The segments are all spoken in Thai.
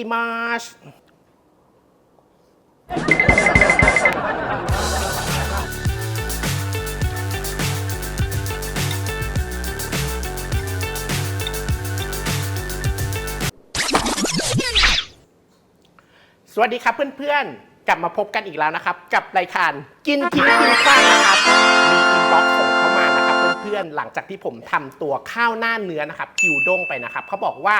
ิมาสสวัสดีครับเพื่อนๆ กลับมาพบกันอีกแล้วนะครับ กับรายการกินทิ้งกินขว้างนะครับ มีอินบ็อกซ์ส่งเข้ามานะครับ เพื่อนๆ หลังจากที่ผมทำตัวข้าวหน้าเนื้อนะครับกิวด้งไปนะครับเขาบอกว่า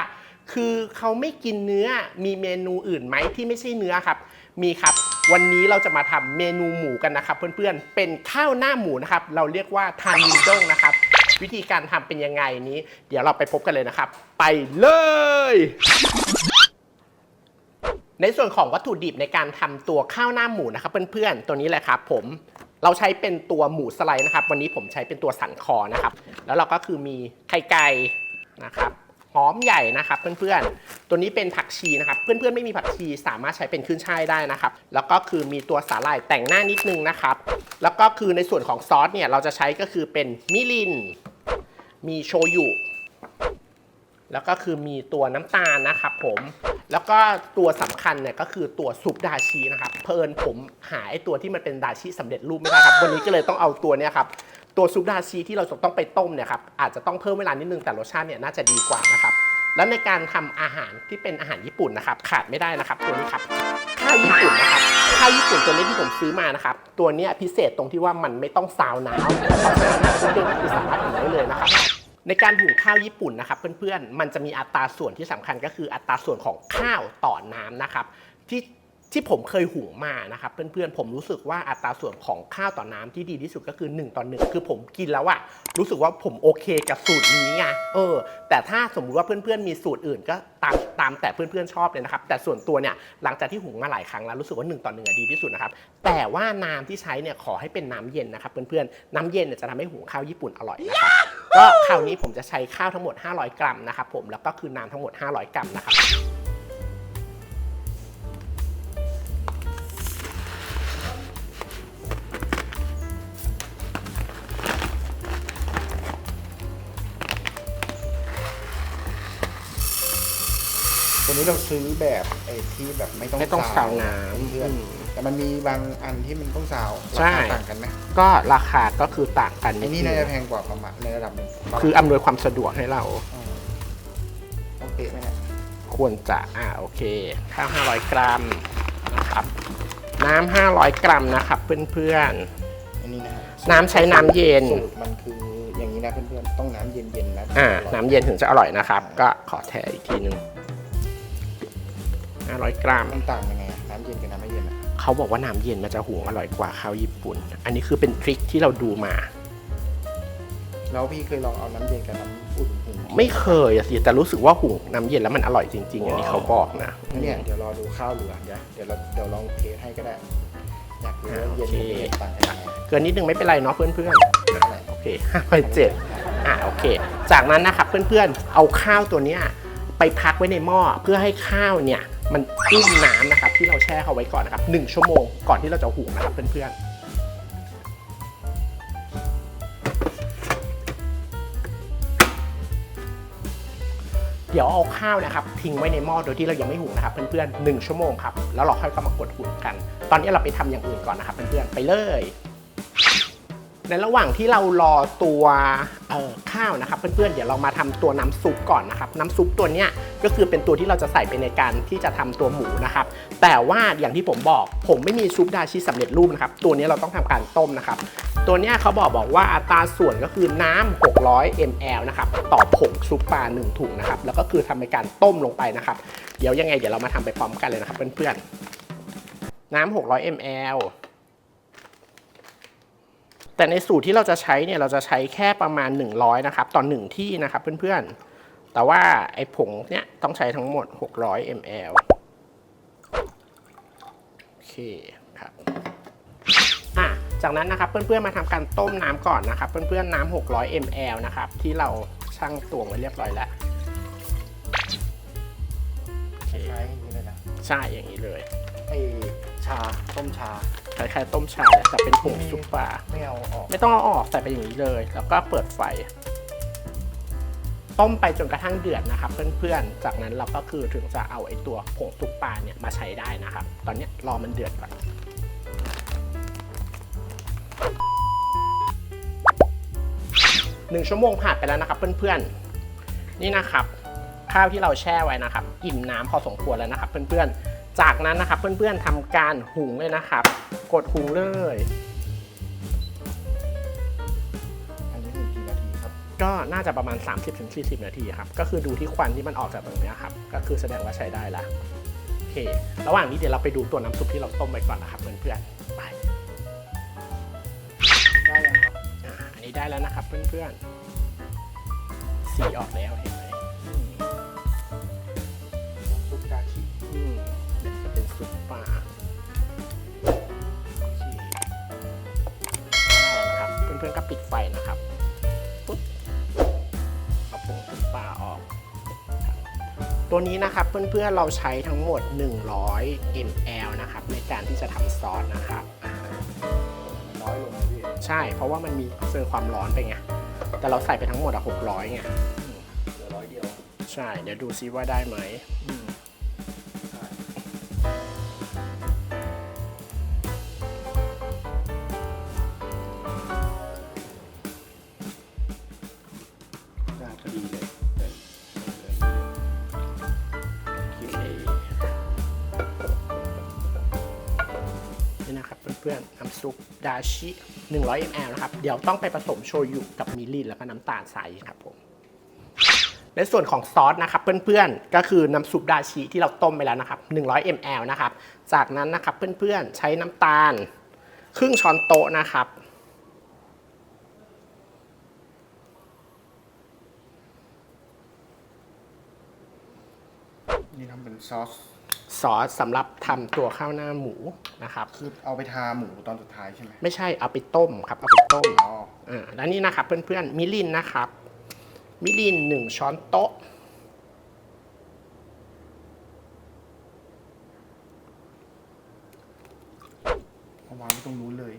คือเขาไม่กินเนื้อมีเมนูอื่นไหมที่ไม่ใช่เนื้อครับ มีครับ วันนี้เราจะมาทำเมนูหมูกันนะครับ เพื่อนๆ เป็นข้าวหน้าหมูนะครับ เราเรียกว่าทานยูด้งนะครับ วิธีการทำเป็นยังไงนี้ เดี๋ยวเราไปพบกันเลยนะครับ ไปเลย ในส่วนของวัตถุดิบในการทำตัวข้าวหน้าหมูนะครับเพื่อนๆ ตัวนี้แหละครับผมเราใช้เป็นตัวหมูสไลด์นะครับ วันนี้ผมใช้เป็นตัวสันคอนะครับ แล้วเราก็คือมีไข่ไก่นะครับ หอมใหญ่นะครับเพื่อนๆ ตัวนี้เป็นผักชีนะครับ เพื่อนๆไม่มีผักชีสามารถใช้เป็นขึ้นช่ายได้นะครับ แล้วก็คือมีตัวสาหร่ายแต่งหน้านิดนึงนะครับ แล้วก็คือในส่วนของซอสเนี่ยเราจะใช้ก็คือเป็นมิริน มีโชยุแล้วก็คือมีตัวน้ำตาลนะครับผม แล้วก็ตัวสำคัญเนี่ยก็คือตัวซุปดาชินะครับ เพลินผมหาไอ้ตัวที่มันเป็นดาชิสำเร็จรูปไม่ได้ครับ วันนี้ก็เลยต้องเอาตัวเนี้ยครับ ตัวซุปดาชิที่เราจะต้องไปต้มเนี่ยครับอาจจะต้องเพิ่มเวลานิดนึงแต่รสชาติเนี่ยน่าจะดีกว่านะครับแล้วในการทำอาหารที่เป็นอาหารญี่ปุ่นนะครับ ขาดไม่ได้นะครับ ตัวนี้ครับข้าวญี่ปุ่นนะครับข้าวญี่ปุ่นตัวนี้ที่ผมซื้อมานะครับ ตัวนี้พิเศษตรงที่ว่ามันไม่ต้องซาวน้ำเพราะฉะนั้นเพื่อนๆก็คือสามารถหุงได้เลยนะครับ ในการหุงข้าวญี่ปุ่นนะครับ เพื่อนๆมันจะมีอัตราส่วนที่สำคัญก็คืออัตราส่วนของข้าวต่อน้ำนะครับ ที่ ที่ผมเคยหุงมานะครับเพื่อนๆผมรู้สึกว่าอัตราส่วนของข้าวต่อน้ำที่ดีที่สุดก็คือ1ต่อ1คือผมกินแล้วอะรู้สึกว่าผมโอเคกับสูตรนี้ไงเออ แต่ถ้าสมมุติว่าเพื่อนๆมีสูตรอื่นก็ตามตามแต่เพื่อนๆชอบเลยนะครับ แต่ส่วนตัวเนี่ยหลังจากที่หุงมาหลายครั้งแล้วรู้สึกว่า1ต่อ1อะดีที่สุดนะครับแต่ว่าน้ำที่ใช้เนี่ยขอให้เป็นน้ำเย็นนะครับเพื่อนๆน้ำเย็นเนี่ยจะทำให้หุงข้าวญี่ปุ่นอร่อยนะครับก็คราวนี้ผมจะใช้ข้าวทั้งหมด 500 กรัมนะครับผมแล้วก็คือน้ำทั้งหมด 500 กรัมนะครับ นี้เราซื้อแบบไอ้ที่แบบไม่ต้องไม่ต้องซาวน้ำเพื่อนอืมแต่มันมีบางอันที่มันต้องซาวราใช่คาต่างกันไหมก็ราคาก็คือต่างกันไอ้นี่ดน่านึจะงแพงกว่าประมาณในระดับหนึ่งคืออำนวยความสะดวกให้เรามโอเคไหมเนี่ยควรจะอ่าโอเคข้าว500 กรัมนะครับน้ำ500 กรัมนะครับเพื่อนอันนี้นะฮะน้ำใช้น้ำเย็นสูตรมันคืออย่างนี้นะเพื่อนๆต้องน้ำเย็นๆนะๆอ่าอร่อยน้ำเย็นถึงจะอร่อยนะครับ ก็ขอแทนอีกทีหนึง 500 กรัม มันต่างยังไงอะน้ำเย็นกับน้ำไม่เย็นอะเขาบอกว่าน้ำเย็นมันจะหุงอร่อยกว่าข้าวญี่ปุ่น อันนี้คือเป็นทริคที่เราดูมา แล้วพี่เคยลองเอาน้ำเย็นกับน้ำอุ่นหุงไม่เคยอะสิแต่รู้สึกว่าหุงน้ำเย็นแล้วมันอร่อยจริงๆ อันนี้เขาบอกนะเนี่ยเดี๋ยวรอดูข้าวเหลือเดี๋ยวเดี๋ยวเราเดี๋ยวลองเทสให้ก็ได้ อยากรู้ว่าเย็นกับไม่เย็นต่างกันยังไงเกินนิดนึงไม่เป็นไรเนาะเพื่อนเท่าไหร่ๆโอเค5ไปเจ็ดอะโอเค จากนั้นนะครับเพื่อนๆเอาข้าวตัวเนี้ยไปพักไว้ในหม้อเพื่อให้ข้าวเนี่ย มันอุ้มน้ำนะครับที่เราแช่เขาไว้ก่อนนะครับหนึ่งชั่วโมงก่อนที่เราจะหุงนะครับเพื่อนๆเดี๋ยวเอาข้าวนะครับทิ้งไว้ในหม้อโดยที่เรายังไม่หุงนะครับเพื่อนๆหนึ่งชั่วโมงครับแล้วเราค่อยเข้ามากดหุงกัน ตอนนี้เราไปทำอย่างอื่นก่อนนะครับเพื่อนๆไปเลย ในระหว่างที่เรารอตัวข้าวนะครับ เพื่อนๆ เดี๋ยวเรามาทำตัวน้ำซุปก่อนนะครับ น้ำซุปตัวเนี้ยก็คือเป็นตัวที่เราจะใส่ไปในการที่จะทำตัวหมูนะครับ แต่ว่าอย่างที่ผมบอกผมไม่มีซุปดาชิสำเร็จรูปนะครับ ตัวนี้เราต้องทำการต้มนะครับ ตัวเนี้ยเขาบอกบอกว่าอัตราส่วนก็คือน้ำ600 ml นะครับต่อผงซุปปลา1ถุงนะครับ แล้วก็คือทำในการต้มลงไปนะครับ เดี๋ยวยังไงเดี๋ยวเรามาทำไปพร้อมกันเลยนะครับเพื่อนๆ น้ำ600 ml แต่ในสูตรที่เราจะใช้เนี่ยเราจะใช้แค่ประมาณ 100 นะครับต่อ1ที่นะครับเพื่อนๆ แต่ว่าไอ้ผงเนี่ยต้องใช้ทั้งหมด 600 ml โอเคครับอะจากนั้นนะครับเพื่อนๆมาทำการต้มน้ำก่อนนะครับ เพื่อนๆน้ำ600 ml นะครับที่เราชั่งตวงไว้เรียบร้อยแล้วโอเคใช้อย่างนี้เลยนะใช่อย่างนี้เลยไอชาต้มชาคล้ายๆต้มชาแต่เป็นผงซุปปลาไม่เอาออก ไม่ต้องเอาออกใส่ไปอย่างนี้เลย แล้วก็เปิดไฟตต้มไปจนกระทั่งเดือดนะครับเพื่อนๆ จากนั้นเราก็คือถึงจะเอาไอ้ตัวผงซุปปลาเนี่ยมาใช้ได้นะครับ ตอนเนี้ยรอมันเดือดก่อนหนึ่งชั่วโมงผ่านไปแล้วนะครับเพื่อนๆ นี่นะครับ ข้าวที่เราแช่ไว้นะครับ อิ่มน้ำพอสมควรแล้วนะครับ เพื่อนๆ จากนั้นนะครับเพื่อนๆทำการหุงเลยนะครับ กดหุงเลย อันนี้หุงกี่นาทีครับ ก็น่าจะประมาณ 30-40 นาทีครับ ก็คือดูที่ควันที่มันออกจากตรงเนี้ยครับ ก็คือแสดงว่าใช้ได้ละโอเค ระหว่างนี้เดี๋ยวเราไปดูตัวน้ำซุปที่เราต้มไว้ก่อนนะครับเพื่อนๆไปได้ยังครับอ่าอันนี้ได้แล้วนะครับเพื่อนๆสีออกแล้วเห็น เพื่อนๆก็ปิดไฟนะครับปุ๊บเอาผงซุปปลาออกครับตัวนี้นะครับเพื่อนๆเราใช้ทั้งหมด 100 ml นะครับในการที่จะทำซอสนะครับอ่ามันน้อยลงเลยพี่ใช่ เพราะว่ามันมีเจอความร้อนไปไง แต่เราใส่ไปทั้งหมดอะ600ไงเหลือร้อยเดียว ใช่ เดี๋ยวดูซิว่าได้ไหม ชิ 100 ml นะครับ เดี๋ยวต้องไปผสมโชยุกับมิริแล้วก็น้ำตาลใสครับผม ในส่วนของซอสนะครับเพื่อนๆ ก็คือน้ำซุปดาชิที่เราต้มไปแล้วนะครับ 100 ml นะครับ จากนั้นนะครับเพื่อนๆ ใช้น้ำตาล ครึ่งช้อนโต๊ะนะครับ นี่ทำเป็นซอส ซอสสำหรับทำตัวข้าวหน้าหมูนะครับ คือเอาไปทาหมูตอนสุดท้ายใช่ไหมไม่ใช่เอาไปต้มครับ เอาไปต้มอ๋ออ่าแล้วนี่นะครับเพื่อนๆมิลินนะครับ มิลินหนึ่งช้อนโต๊ะ เอาวางไว้ตรงนู้นเลย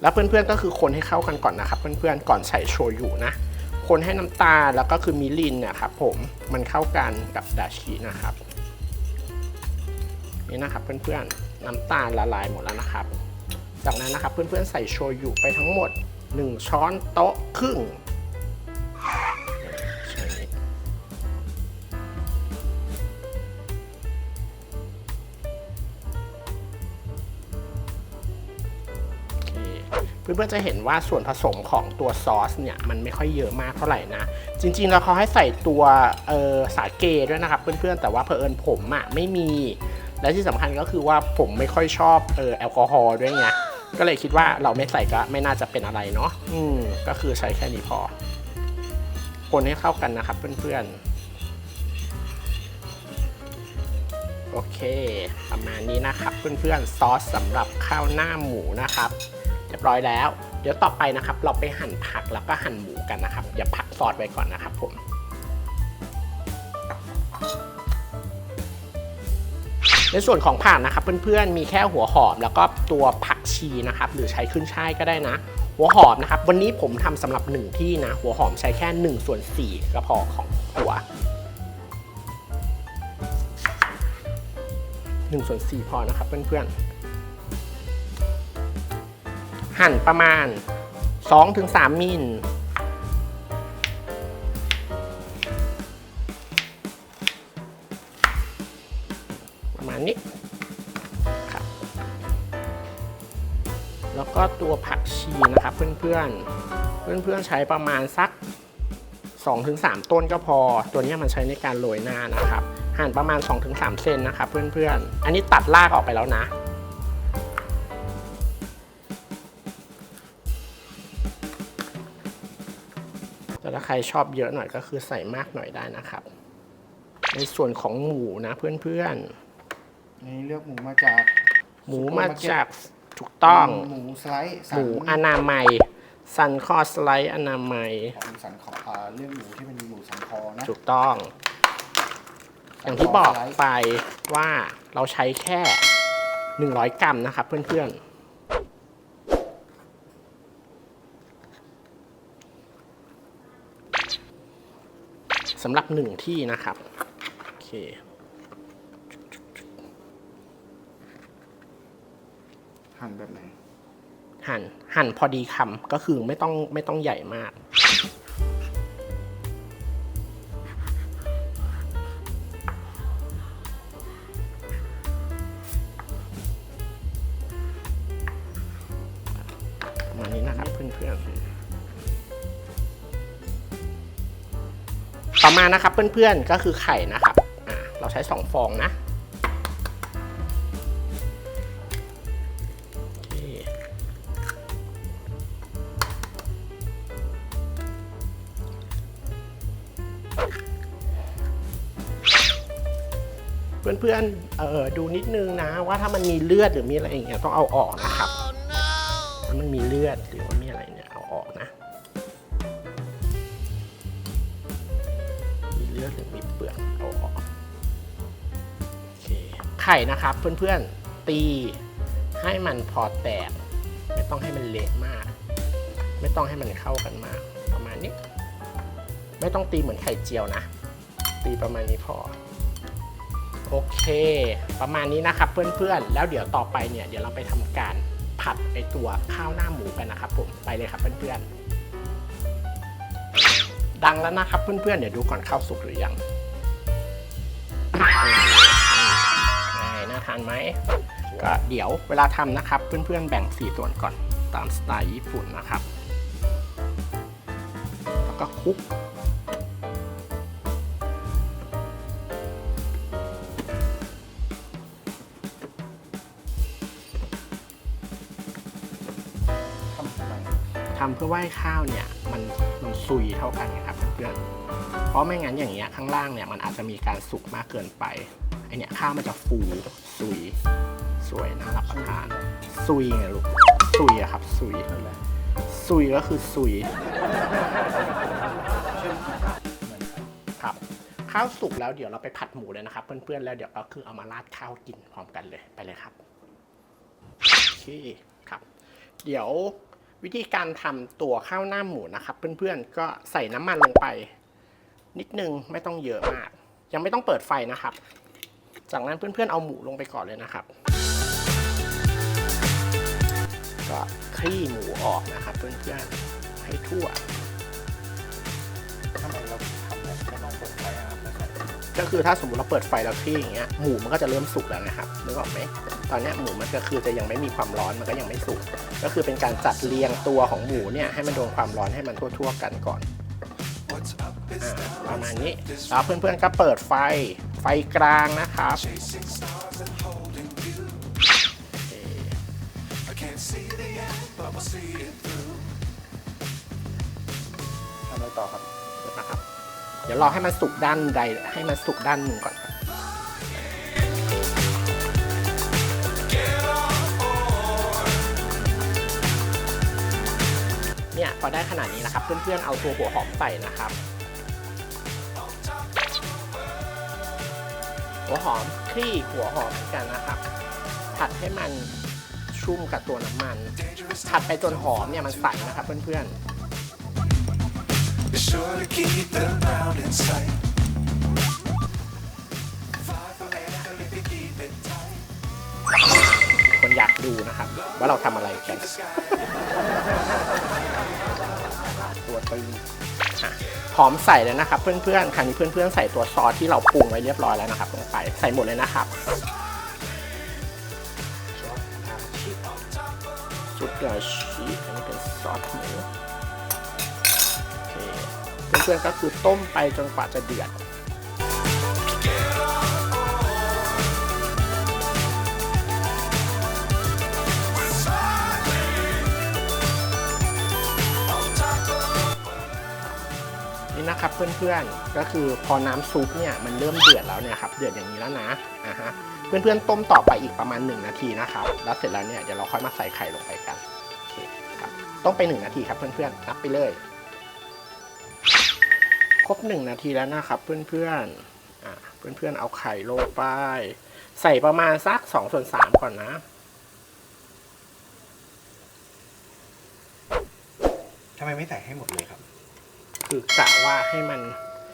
แล้วเพื่อนๆก็คือคนให้เข้ากันก่อนนะครับ เพื่อนๆก่อนใส่โชยุนะ คนให้น้ำตาลแล้วก็คือมิลินเนี่ยครับผมมันเข้ากันกับดาชินะครับ นี่นะครับเพื่อนๆน้ำตาลละลายหมดแล้วนะครับ จากนั้นนะครับเพื่อนๆใส่โชยุไปทั้งหมด 1 ช้อนโต๊ะครึ่ง เพื่อนๆจะเห็นว่าส่วนผสมของตัวซอสเนี่ยมันไม่ค่อยเยอะมากเท่าไหร่นะ จริงๆแล้วเขาให้ใส่ตัวเออสาเกด้วยนะครับเพื่อนๆแต่ว่าเผอิญผมอะไม่มี และที่สำคัญก็คือว่าผมไม่ค่อยชอบเออแอลกอฮอล์ด้วยไงก็เลยคิดว่าเราไม่ใส่ก็ไม่น่าจะเป็นอะไรเนาะอืมก็คือใช้แค่นี้พอ คนให้เข้ากันนะครับเพื่อนๆ โอเค ประมาณนี้นะครับเพื่อนๆ ซอสสำหรับข้าวหน้าหมูนะครับ ร้อยแล้ว เดี๋ยวต่อไปนะครับ เราไปหั่นผักแล้วก็หั่นหมูกันนะครับอย่าผักซอสไว้ก่อนนะครับผมในส่วนของผักนะครับเพื่อนๆมีแค่หัวหอมแล้วก็ตัวผักชีนะครับ หรือใช้ขึ้นช่ายก็ได้นะ หัวหอมนะครับ วันนี้ผมทำสำหรับหนึ่งที่นะ หัวหอมใช้แค่1ส่วน4ก็พอของหัว1ส่วน4พอนะครับเพื่อนๆ หั่นประมาณ 2-3 มิลประมาณนี้ครับแล้วก็ตัวผักชีนะครับเพื่อนๆ เพื่อนๆใช้ประมาณสัก 2-3 ต้นก็พอ ตัวนี้มันใช้ในการโรยหน้านะครับ หั่นประมาณ 2-3 เซนนะครับเพื่อนๆ อันนี้ตัดรากออกไปแล้วนะ ใครชอบเยอะหน่อยก็คือใส่มากหน่อยได้นะครับ ในส่วนของหมูนะเพื่อนๆนี่เลือกหมูมาจากหมูมาจากถูกต้อง หมูสไลด์หมูอนามัยซันคอสไลด์อนามัย ของสันคออ่าเลือกหมูที่มันมีหมูสันคอนะถูกต้อง อย่างที่บอกไปว่าเราใช้แค่ 100 กรัมนะครับเพื่อนๆ สำหรับหนึ่งที่นะครับโอเคหั่นแบบไหนหั่นหั่นพอดีคำก็คือไม่ต้องไม่ต้องใหญ่มาก มานะครับเพื่อนๆก็คือไข่นะครับเราใช้สองฟองนะเพื่อนๆเออดูนิดนึงนะว่าถ้ามันมีเลือดหรือมีอะไรอย่างเงี้ยต้องเอาออกนะครับถ้ามันมีเลือดหรือว่ามีอะไรเนี่ยเอาออกนะ มีเลือดหรือมีเปลือกเอาออกโอเคไข่นะครับเพื่อนๆตีให้มันพอแตก ไม่ต้องให้มันเละมาก ไม่ต้องให้มันเข้ากันมากประมาณนี้ ไม่ต้องตีเหมือนไข่เจียวนะ ตีประมาณนี้พอโอเค ประมาณนี้นะครับเพื่อนๆ แล้วเดี๋ยวต่อไปเนี่ยเดี๋ยวเราไปทำการผัดไอตัวข้าวหน้าหมูกันนะครับผมไปเลยครับเพื่อนๆ ดังแล้วนะครับเพื่อนๆ เดี๋ยวดูก่อนข้าวสุกหรือยังน่าทานไหมก็เดี๋ยวเวลาทำนะครับ เพื่อนๆ แบ่งสี่ส่วนก่อนตามสไตล์ญี่ปุ่นนะครับ แล้วก็คลุก เพื่อว่าให้ข้าวเนี่ยมันมันซุยเท่ากันนะครับเพื่อนเพราะไม่งั้นอย่างเงี้ยข้างล่างเนี่ยมันอาจจะมีการสุกมากเกินไปไอเนี่ยข้าวมันจะฟูซุยสวยน่ารับประทานซุยไงลูกซุยอะครับซุยนั่นแหละซุยก็คือซุยครับข้าวสุกแล้วเดี๋ยวเราไปผัดหมูเลยนะครับ เพื่อนๆแล้วเดี๋ยวก็คือเอามาราดข้าวกินพร้อมกันเลยไปเลยครับโอเคครับ เดี๋ยว วิธีการทำตัวข้าวหน้าหมูนะครับ เพื่อนๆก็ใส่น้ำมันลงไป นิดนึงไม่ต้องเยอะมาก ยังไม่ต้องเปิดไฟนะครับ จากนั้นเพื่อนๆเอาหมูลงไปก่อนเลยนะครับ ก็คลี่หมูออกนะครับ เพื่อนๆให้ทั่ว ก็คือถ้าสมมติเราเปิดไฟแล้วที่อย่างเงี้ยหมูมันก็จะเริ่มสุกแล้วนะครับนึกออกไหมตอนนี้หมูมันก็คือจะยังไม่มีความร้อนมันก็ยังไม่สุก ก็คือเป็นการจัดเรียงตัวของหมูเนี่ยให้มันโดนความร้อนให้มันทั่ว ๆ กันก่อนประมาณนี้แล้วเพื่อนๆก็เปิดไฟไฟกลางนะครับทำอะไรต่อครับ เดี๋ยวรอให้มันสุกด้านใดให้มันสุกด้านหนึ่งก่อนครับเนี่ยพอได้ขนาดนี้นะครับ เพื่อนๆเอาตัวหัวหอมใส่นะครับ หัวหอมคลี่หัวหอมกันนะครับผัดให้มันชุ่มกับตัวน้ำมันผัดไปจนหอมเนี่ยมันใสนะครับเพื่อนๆ sure to keep the ground in sight. Fly forever if you keep it tight. คนอยากดูนะครับ ว่าเราทำอะไรกัน The sky ตัวตึงอะหอมใส่เลยนะครับ เพื่อนๆคราวนี้เพื่อนๆใส่ตัวซอสที่เราปรุงไว้เรียบร้อยแล้วนะครับลงไปใส่หมดเลยนะครับซุปกระชีอันนี้เป็นซอสหมูโอเคเพื่อนก็คือต้มไปจนกว่าจะเดือดนี่นะครับเพื่อนๆก็คือพอน้ำซุปเนี่ยมันเริ่มเดือดแล้วเนี่ยครับเดือดอย่างนี้แล้วนะอ่าฮะเพื่อนๆต้มต่อไปอีกประมาณ 1 นาทีนะครับแล้วเสร็จแล้วเนี่ยเดี๋ยวเราค่อยมาใส่ไข่ลงไปกันโอเคครับต้มไป 1 นาทีครับเพื่อนๆนับไปเลย ครบ 1 นาทีแล้วนะครับเพื่อนๆอ่าเพื่อนๆเอาไข่ลงไป ใส่ประมาณสัก2ส่วน3ก่อนนะทำไมไม่ใส่ให้หมดเลยครับ คือกะว่าให้มัน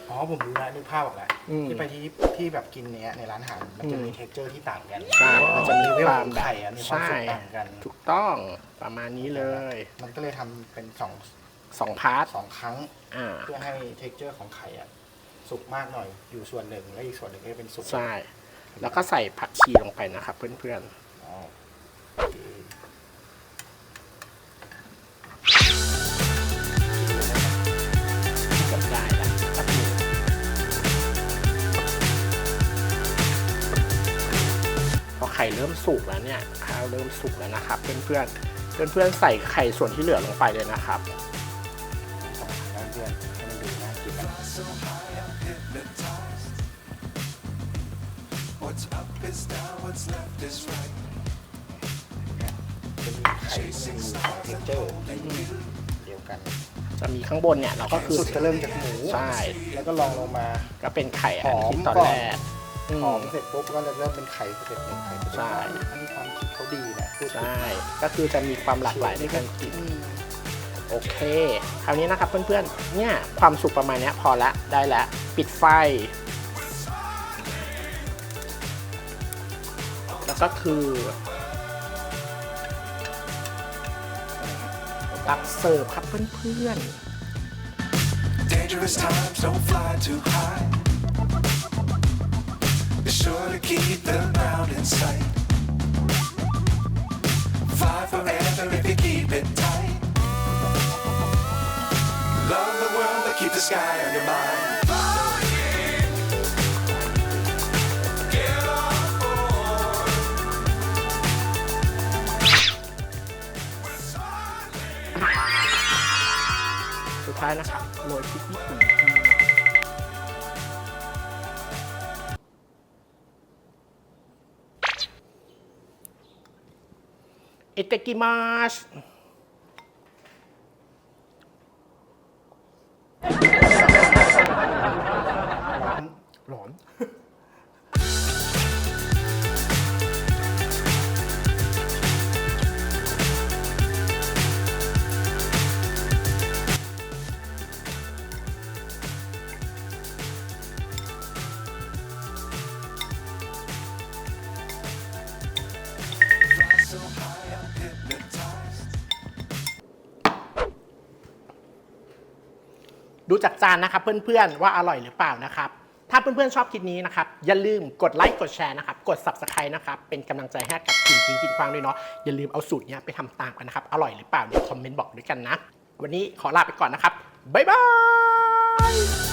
หอ๋อผมรู้แล้วนึกภาพออกแล้วอืมที่ไปที่ที่แบบกินเนี้ยในร้านอาหารมันจะมีอืมเท็กเจอร์ที่ต่างกันใช่มันจะมีเลเวลความของแบบไข่อะมีความใช่สุกต่างกัน ถูกต้องประมาณนี้เลย มันก็เลยทำเป็นสอง สองพาร์ทสองครั้ง อ่าเพื่อให้เท็กเจอร์ของไข่อะสุกมากหน่อยอยู่ส่วนหนึ่งและอีกส่วนหนึ่งก็จะเป็นสุกใช่แล้วก็ใส่ผักชีลงไปนะครับ เพื่อนอ๋อโอเคๆก็ได้แล้วแป๊บนึงพอไข่เริ่มสุกแล้วเนี่ยข้าวเริ่มสุกแล้วนะครับ เพื่อนๆเพื่อนๆใส่ไข่ส่วนที่เหลือลงไปเลยนะครับ what's left is right. จะมีไข่ที่มีสองเท็กเจอร์ในเดียวกัน จะมีข้างบนเนี่ยเราก็คือสุดจะเริ่มจากหมูใช่ แล้วก็ลองลงมา ก็เป็นไข่อันที่หอมตอนก่อนแรกอืหอมมเสร็จปุ๊บก็เริ่มเป็นไข่สเต็ปหนึ่งไข่สเต็ปใช่สองอันนี้ความคิดเขาดีนะพูดถึงใช่ ก็คือจะมีความหลากหลายในการกินอืมโอเค คราวนี้นะครับเพื่อนๆ เนี่ยความสุกประมาณเนี้ยพอละได้แล้วปิดไฟ ก็คือตักเสิร์ฟครับเพื่อน Dangerous times don't fly too high. Be sure to keep the ground in sight. Fly forever if you keep it tight. Love the world, but keep the sky on your mind. นะครับโรยพริกญี่ปุ่นเอเตกิมาส จานนะครับ เพื่อนๆว่าอร่อยหรือเปล่านะครับ ถ้าเพื่อนๆชอบคลิปนี้นะครับ อย่าลืมกดไลค์กดแชร์นะครับ กด subscribe นะครับ เป็นกำลังใจให้กับทีมทิ้งกินควางด้วยเนาะอย่าลืมเอาสูตรเนี้ยไปทำตามกันนะครับ อร่อยหรือเปล่าเนี่ยคอมเมนต์บอกด้วยกันนะ วันนี้ขอลาไปก่อนนะครับบ๊ายบาย